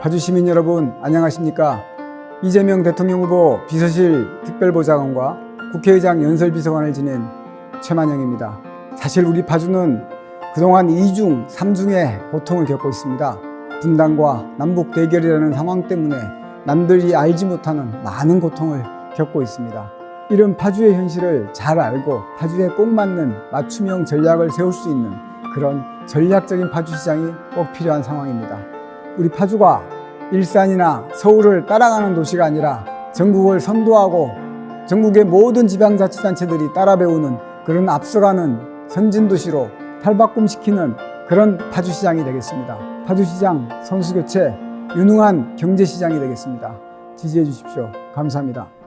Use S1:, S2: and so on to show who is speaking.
S1: 파주시민 여러분 안녕하십니까? 이재명 대통령 후보 비서실 특별보좌관과 국회의장 연설비서관을 지낸 최만영입니다. 사실 우리 파주는 그동안 이중삼중의 고통을 겪고 있습니다. 분단과 남북 대결이라는 상황 때문에 남들이 알지 못하는 많은 고통을 겪고 있습니다. 이런 파주의 현실을 잘 알고 파주에 꼭 맞는 맞춤형 전략을 세울 수 있는 그런 전략적인 파주시장이 꼭 필요한 상황입니다. 우리 파주가 일산이나 서울을 따라가는 도시가 아니라 전국을 선도하고 전국의 모든 지방자치단체들이 따라 배우는 그런 앞서가는 선진 도시로 탈바꿈시키는 그런 파주시장이 되겠습니다. 파주시장 선수교체 유능한 경제시장이 되겠습니다. 지지해 주십시오. 감사합니다.